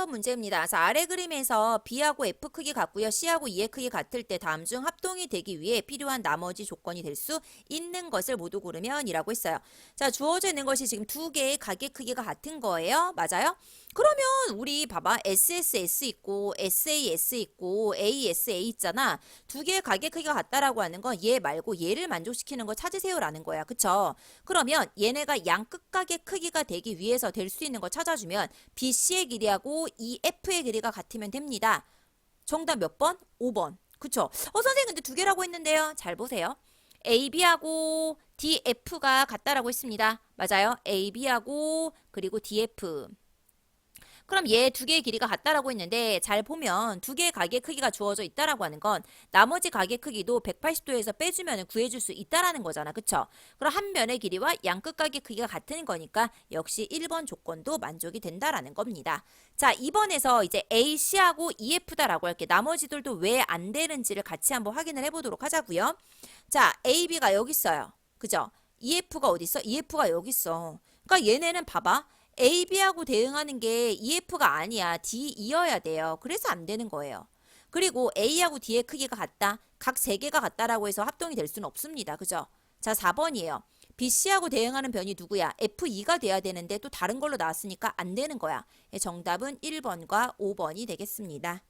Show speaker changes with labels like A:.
A: 3번 문제입니다. 자, 아래 그림에서 B하고 F 크기 같고요. C하고 E의 크기 같을 때 다음 중 합동이 되기 위해 필요한 나머지 조건이 될 수 있는 것을 모두 고르면 이라고 했어요. 자, 주어져 있는 것이 지금 두 개의 가게 크기가 같은 거예요. 맞아요? 그러면 우리 봐봐. SSS 있고 SAS 있고 ASA 있잖아. 두 개의 가게 크기가 같다라고 하는 건 얘 말고 얘를 만족시키는 거 찾으세요라는 거야. 그쵸? 그러면 얘네가 양 끝 가게 크기가 되기 위해서 될 수 있는 거 찾아주면 BC의 길이하고 EF의 길이가 같으면 됩니다. 정답 몇 번? 5번. 그쵸? 어, 선생님 근데 두 개라고 했는데요. 잘 보세요. AB하고 DF가 같다라고 했습니다. 맞아요. AB하고 그리고 DF. 그럼 얘 두 개의 길이가 같다라고 했는데 잘 보면 두 개의 가게 크기가 주어져 있다라고 하는 건 나머지 가게 크기도 180도에서 빼주면 구해줄 수 있다라는 거잖아. 그쵸? 그럼 한 면의 길이와 양끝 가게 크기가 같은 거니까 역시 1번 조건도 만족이 된다라는 겁니다. 자, 2번에서 이제 AC하고 EF다라고 할게. 나머지들도 왜 안 되는지를 같이 한번 확인을 해보도록 하자고요. 자, AB가 여기 있어요. 그죠? EF가 어디 있어? EF가 여기 있어. 그러니까 얘네는 봐봐. AB하고 대응하는 게 EF가 아니야. D이어야 돼요. 그래서 안 되는 거예요. 그리고 A하고 D의 크기가 같다. 각 세 개가 같다라고 해서 합동이 될 수는 없습니다. 그죠? 자, 4번이에요. BC하고 대응하는 변이 누구야? F2가 돼야 되는데 또 다른 걸로 나왔으니까 안 되는 거야. 예, 정답은 1번과 5번이 되겠습니다.